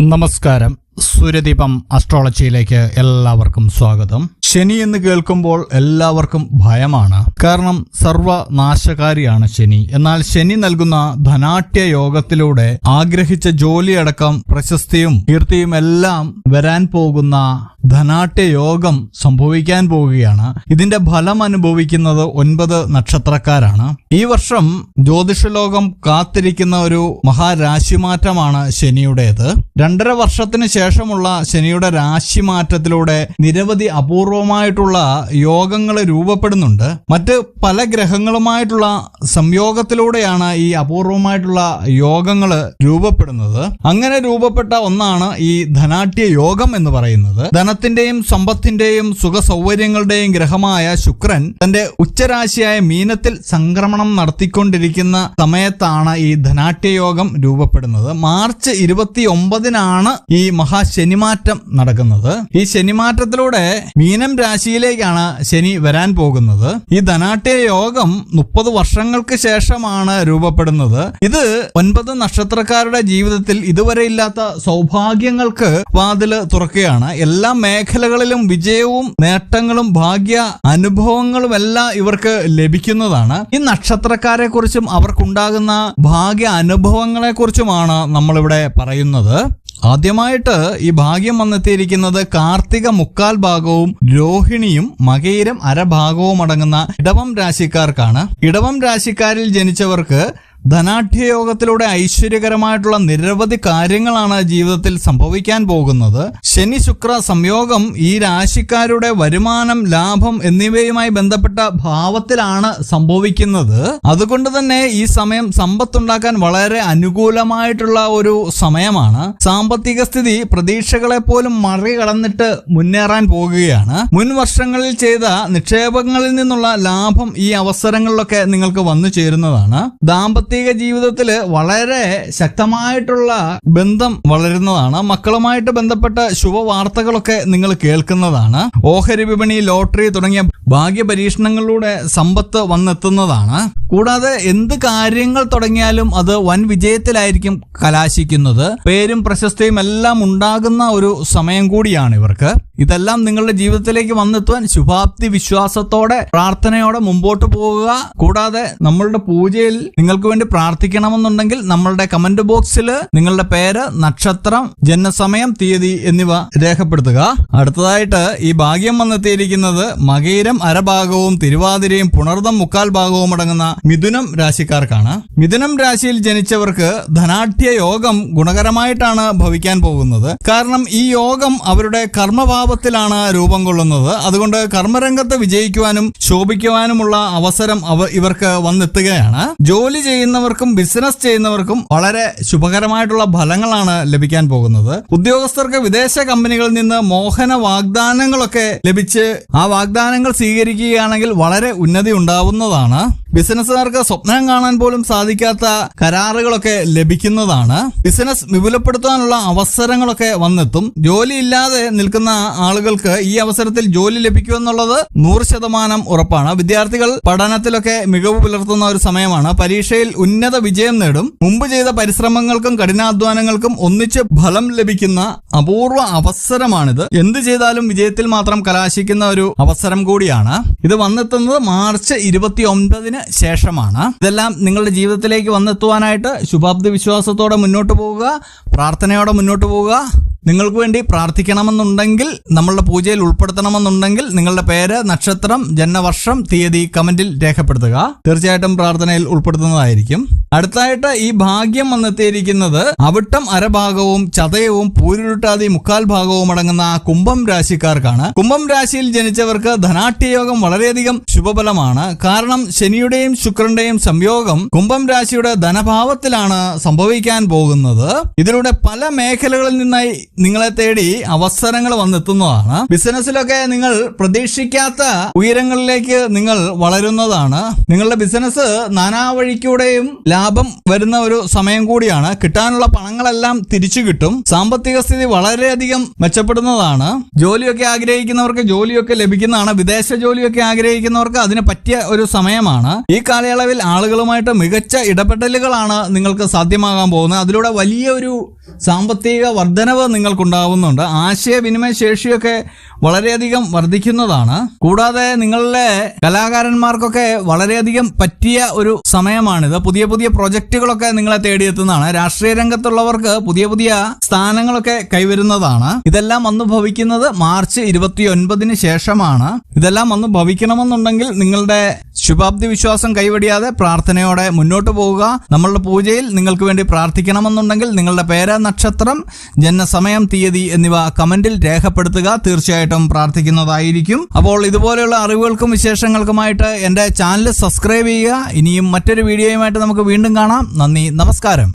നമസ്കാരം. സൂര്യദീപം അസ്ട്രോളജിയിലേക്ക് എല്ലാവർക്കും സ്വാഗതം. ശനി എന്ന് കേൾക്കുമ്പോൾ എല്ലാവർക്കും ഭയമാണ്. കാരണം സർവനാശകാരിയാണ് ശനി. എന്നാൽ ശനി നൽകുന്ന ധനാട്യ യോഗത്തിലൂടെ ആഗ്രഹിച്ച ജോലിയടക്കം പ്രശസ്തിയും കീർത്തിയും എല്ലാം വരാൻ പോകുന്ന ധനാട്യ യോഗം സംഭവിക്കാൻ പോവുകയാണ്. ഇതിന്റെ ഫലം അനുഭവിക്കുന്നത് ഒൻപത് നക്ഷത്രക്കാരാണ്. ഈ വർഷം ജ്യോതിഷലോകം കാത്തിരിക്കുന്ന ഒരു മഹാരാശിമാറ്റമാണ് ശനിയുടേത്. രണ്ടര വർഷത്തിന് ശേഷമുള്ള ശനിയുടെ രാശിമാറ്റത്തിലൂടെ നിരവധി അപൂർവമായിട്ടുള്ള യോഗങ്ങൾ രൂപപ്പെടുന്നുണ്ട്. മറ്റ് പല ഗ്രഹങ്ങളുമായിട്ടുള്ള സംയോഗത്തിലൂടെയാണ് ഈ അപൂർവമായിട്ടുള്ള യോഗങ്ങൾ രൂപപ്പെടുന്നത്. അങ്ങനെ രൂപപ്പെട്ട ഒന്നാണ് ഈ ധനാട്യ യോഗം എന്ന് പറയുന്നത്. ധനത്തിന്റെയും സമ്പത്തിന്റെയും സുഖ സൗകര്യങ്ങളുടെയും ഗ്രഹമായ ശുക്രൻ തന്റെ ഉച്ചരാശിയായ മീനത്തിൽ സംക്രമണം നടത്തിക്കൊണ്ടിരിക്കുന്ന സമയത്താണ് ഈ ധനാട്യ യോഗം രൂപപ്പെടുന്നത്. മാർച്ച് ഇരുപത്തി ഒമ്പതിനാണ് ഈ മഹാശനിമാറ്റം നടക്കുന്നത്. ഈ ശനിമാറ്റത്തിലൂടെ മീനം രാശിയിലേക്കാണ് ശനി വരാൻ പോകുന്നത്. ഈ ധനാട്യ യോഗം മുപ്പത് വർഷങ്ങൾക്ക് ശേഷമാണ് രൂപപ്പെടുന്നത്. ഇത് ഒൻപത് നക്ഷത്രക്കാരുടെ ജീവിതത്തിൽ ഇതുവരെ ഇല്ലാത്ത സൗഭാഗ്യങ്ങൾക്ക് വാതിൽ തുറക്കുകയാണ്. എല്ലാ മേഖലകളിലും വിജയവും നേട്ടങ്ങളും ഭാഗ്യ അനുഭവങ്ങളും എല്ലാം ഇവർക്ക് ലഭിക്കുന്നതാണ്. ഈ നക്ഷത്രക്കാരെ കുറിച്ചും അവർക്കുണ്ടാകുന്ന ഭാഗ്യ അനുഭവങ്ങളെ കുറിച്ചുമാണ് നമ്മളിവിടെ പറയുന്നത്. ആദ്യമായിട്ട് ഈ ഭാഗ്യം വന്നെത്തിയിരിക്കുന്നത് കാർത്തിക മുക്കാൽ ഭാഗവും രോഹിണിയും മകയിരം അരഭാഗവും അടങ്ങുന്ന ഇടവം രാശിക്കാർക്കാണ്. ഇടവം രാശിക്കാരിൽ ജനിച്ചവർക്ക് ധനാഢ്യയോഗത്തിലൂടെ ഐശ്വര്യകരമായിട്ടുള്ള നിരവധി കാര്യങ്ങളാണ് ജീവിതത്തിൽ സംഭവിക്കാൻ പോകുന്നത്. ശനി ശുക്ര സംയോഗം ഈ രാശിക്കാരുടെ വരുമാനം ലാഭം എന്നിവയുമായി ബന്ധപ്പെട്ട ഭാവത്തിലാണ് സംഭവിക്കുന്നത്. അതുകൊണ്ട് തന്നെ ഈ സമയം സമ്പത്തുണ്ടാക്കാൻ വളരെ അനുകൂലമായിട്ടുള്ള ഒരു സമയമാണ്. സാമ്പത്തിക സ്ഥിതി പ്രതീക്ഷകളെ പോലും മറികടന്നിട്ട് മുന്നേറാൻ പോകുകയാണ്. മുൻ വർഷങ്ങളിൽ ചെയ്ത നിക്ഷേപങ്ങളിൽ നിന്നുള്ള ലാഭം ഈ അവസരങ്ങളിലൊക്കെ നിങ്ങൾക്ക് വന്നു ചേരുന്നതാണ്. ദാമ്പത്തിക ജീവിതത്തിൽ വളരെ ശക്തമായിട്ടുള്ള ബന്ധം വളരുന്നതാണ്. മക്കളുമായിട്ട് ബന്ധപ്പെട്ട ശുഭവാർത്തകളൊക്കെ നിങ്ങൾ കേൾക്കുന്നതാണ്. ഓഹരി വിപണി ലോട്ടറി തുടങ്ങിയ ഭാഗ്യ പരീക്ഷണങ്ങളിലൂടെ സമ്പത്ത് വന്നെത്തുന്നതാണ്. കൂടാതെ എന്ത് കാര്യങ്ങൾ തുടങ്ങിയാലും അത് വൻ വിജയത്തിലായിരിക്കും കലാശിക്കുന്നത്. പേരും പ്രശസ്തിയും എല്ലാം ഉണ്ടാകുന്ന ഒരു സമയം കൂടിയാണ് ഇവർക്ക്. ഇതെല്ലാം നിങ്ങളുടെ ജീവിതത്തിലേക്ക് വന്നെത്തുവാൻ ശുഭാപ്തി വിശ്വാസത്തോടെ പ്രാർത്ഥനയോടെ മുമ്പോട്ട് പോവുക കൂടാതെ നമ്മളുടെ പൂജയിൽ നിങ്ങൾക്ക് വേണ്ടി പ്രാർത്ഥിക്കണമെന്നുണ്ടെങ്കിൽ നമ്മളുടെ കമന്റ് ബോക്സിൽ നിങ്ങളുടെ പേര് നക്ഷത്രം ജന്മസമയം തീയതി എന്നിവ രേഖപ്പെടുത്തുക. അടുത്തതായിട്ട് ഈ ഭാഗ്യം വന്നെത്തിയിരിക്കുന്നത് മകയിരം അരഭാഗവും തിരുവാതിരയും പുണർദം മുക്കാൽ ഭാഗവും അടങ്ങുന്ന മിഥുനം രാശിക്കാർക്കാണ്. മിഥുനം രാശിയിൽ ജനിച്ചവർക്ക് ധനാഠ്യ യോഗം ഗുണകരമായിട്ടാണ് ഭവിക്കാൻ പോകുന്നത്. കാരണം ഈ യോഗം അവരുടെ കർമ്മഭാവത്തിലാണ് രൂപം കൊള്ളുന്നത്. അതുകൊണ്ട് കർമ്മരംഗത്ത് വിജയിക്കുവാനും ശോഭിക്കുവാനുമുള്ള അവസരം അവ ഇവർക്ക് വന്നെത്തുകയാണ്. ജോലി ചെയ്യുന്നവർക്കും ബിസിനസ് ചെയ്യുന്നവർക്കും വളരെ ശുഭകരമായിട്ടുള്ള ഫലങ്ങളാണ് ലഭിക്കാൻ പോകുന്നത്. ഉദ്യോഗസ്ഥർക്ക് വിദേശ കമ്പനികളിൽ നിന്ന് മോഹന വാഗ്ദാനങ്ങളൊക്കെ ലഭിച്ച് ആ വാഗ്ദാനങ്ങൾ സ്വീകരിക്കുകയാണെങ്കിൽ വളരെ ഉന്നതി ഉണ്ടാവുന്നതാണ്. ബിസിനസ്സുകാർക്ക് സ്വപ്നം കാണാൻ പോലും സാധിക്കാത്ത കരാറുകളൊക്കെ ലഭിക്കുന്നതാണ്. ബിസിനസ് വിപുലപ്പെടുത്താനുള്ള അവസരങ്ങളൊക്കെ വന്നെത്തും. ജോലി ഇല്ലാതെ നിൽക്കുന്ന ആളുകൾക്ക് ഈ അവസരത്തിൽ ജോലി ലഭിക്കുമെന്നുള്ളത് നൂറ് ശതമാനം ഉറപ്പാണ്. വിദ്യാർത്ഥികൾ പഠനത്തിലൊക്കെ മികവ് പുലർത്തുന്ന ഒരു സമയമാണ്. പരീക്ഷയിൽ ഉന്നത വിജയം നേടും. മുമ്പ് ചെയ്ത പരിശ്രമങ്ങൾക്കും കഠിനാധ്വാനങ്ങൾക്കും ഒന്നിച്ച് ഫലം ലഭിക്കുന്ന അപൂർവ അവസരമാണിത്. എന്ത് ചെയ്താലും വിജയത്തിൽ മാത്രം കലാശിക്കുന്ന ഒരു അവസരം കൂടിയാണ്. ഇത് വന്നെത്തുന്നത് മാർച്ച് ഇരുപത്തി ഒൻപതിന് ശേഷമാണ്. ഇതെല്ലാം നിങ്ങളുടെ ജീവിതത്തിലേക്ക് വന്നെത്തുവാനായിട്ട് ശുഭാപ്തി വിശ്വാസത്തോടെ മുന്നോട്ട് പോവുക പ്രാർത്ഥനയോടെ മുന്നോട്ട് പോവുക. നിങ്ങൾക്ക് വേണ്ടി പ്രാർത്ഥിക്കണമെന്നുണ്ടെങ്കിൽ നമ്മളുടെ പൂജയിൽ ഉൾപ്പെടുത്തണമെന്നുണ്ടെങ്കിൽ നിങ്ങളുടെ പേര് നക്ഷത്രം ജന്മവർഷം തീയതി കമന്റിൽ രേഖപ്പെടുത്തുക. തീർച്ചയായിട്ടും പ്രാർത്ഥനയിൽ ഉൾപ്പെടുത്തുന്നതായിരിക്കും. അടുത്തായിട്ട് ഈ ഭാഗ്യം വന്നെത്തിയിരിക്കുന്നത് അവിട്ടം അരഭാഗവും ചതയവും പൂരുരുട്ടാതി മുക്കാൽ ഭാഗവും അടങ്ങുന്ന കുംഭം രാശിക്കാർക്കാണ്. കുംഭം രാശിയിൽ ജനിച്ചവർക്ക് ധനാട്യയോഗം വളരെയധികം ശുഭഫലമാണ്. കാരണം ശനിയുടെയും ശുക്രന്റെയും സംയോഗം കുംഭം രാശിയുടെ ധനഭാവത്തിലാണ് സംഭവിക്കാൻ പോകുന്നത്. ഇതിലൂടെ പല മേഖലകളിൽ നിന്നായി നിങ്ങളെ തേടി അവസരങ്ങൾ വന്നെത്തുന്നതാണ്. ബിസിനസ്സിലൊക്കെ നിങ്ങൾ പ്രതീക്ഷിക്കാത്ത ഉയരങ്ങളിലേക്ക് നിങ്ങൾ വളരുന്നതാണ്. നിങ്ങളുടെ ബിസിനസ് നാനാ വഴിക്കൂടെയും ലാഭം വരുന്ന ഒരു സമയം കൂടിയാണ്. കിട്ടാനുള്ള പണങ്ങളെല്ലാം തിരിച്ചു കിട്ടും. സാമ്പത്തിക സ്ഥിതി വളരെയധികം മെച്ചപ്പെടുന്നതാണ്. ജോലിയൊക്കെ ആഗ്രഹിക്കുന്നവർക്ക് ജോലിയൊക്കെ ലഭിക്കുന്നതാണ്. വിദേശ ജോലിയൊക്കെ ആഗ്രഹിക്കുന്നവർക്ക് അതിന് പറ്റിയ ഒരു സമയമാണ്. ഈ കാലയളവിൽ ആളുകളുമായിട്ട് മികച്ച ഇടപെടലുകളാണ് നിങ്ങൾക്ക് സാധ്യമാകാൻ പോകുന്നത്. അതിലൂടെ വലിയ ഒരു സാമ്പത്തിക വർധനവ് നിങ്ങൾക്കുണ്ടാവുന്നുണ്ട്. ആശയവിനിമയ ശേഷിയൊക്കെ വളരെയധികം വർദ്ധിക്കുന്നതാണ്. കൂടാതെ നിങ്ങളിലെ കലാകാരന്മാർക്കൊക്കെ വളരെയധികം പറ്റിയ ഒരു സമയമാണിത്. പുതിയ പുതിയ പ്രൊജക്റ്റുകളൊക്കെ നിങ്ങളെ തേടിയെത്തുന്നതാണ്. രാഷ്ട്രീയ രംഗത്തുള്ളവർക്ക് പുതിയ പുതിയ സ്ഥാനങ്ങളൊക്കെ കൈവരുന്നതാണ്. ഇതെല്ലാം വന്നു ഭവിക്കുന്നത് മാർച്ച് ഇരുപത്തി ഒൻപതിന് ശേഷമാണ്. ഇതെല്ലാം വന്നു ഭവിക്കണമെന്നുണ്ടെങ്കിൽ നിങ്ങളുടെ ശുഭാപ്തി വിശ്വാസം കൈവടിയാതെ പ്രാർത്ഥനയോടെ മുന്നോട്ട് പോവുക. നമ്മളുടെ പൂജയിൽ നിങ്ങൾക്ക് വേണ്ടി പ്രാർത്ഥിക്കണമെന്നുണ്ടെങ്കിൽ നിങ്ങളുടെ പേര് നക്ഷത്രം ജനനസമയം തീയതി എന്നിവ കമന്റിൽ രേഖപ്പെടുത്തുക. തീർച്ചയായിട്ടും പ്രാർത്ഥിക്കുന്നതായിരിക്കും. അപ്പോൾ ഇതുപോലെയുള്ള അറിവുകൾക്കും വിശേഷങ്ങൾക്കുമായിട്ട് എന്റെ ചാനൽ സബ്സ്ക്രൈബ് ചെയ്യുക. ഇനിയും മറ്റൊരു വീഡിയോയുമായിട്ട് നമുക്ക് വീണ്ടും കാണാം. നന്ദി നമസ്കാരം.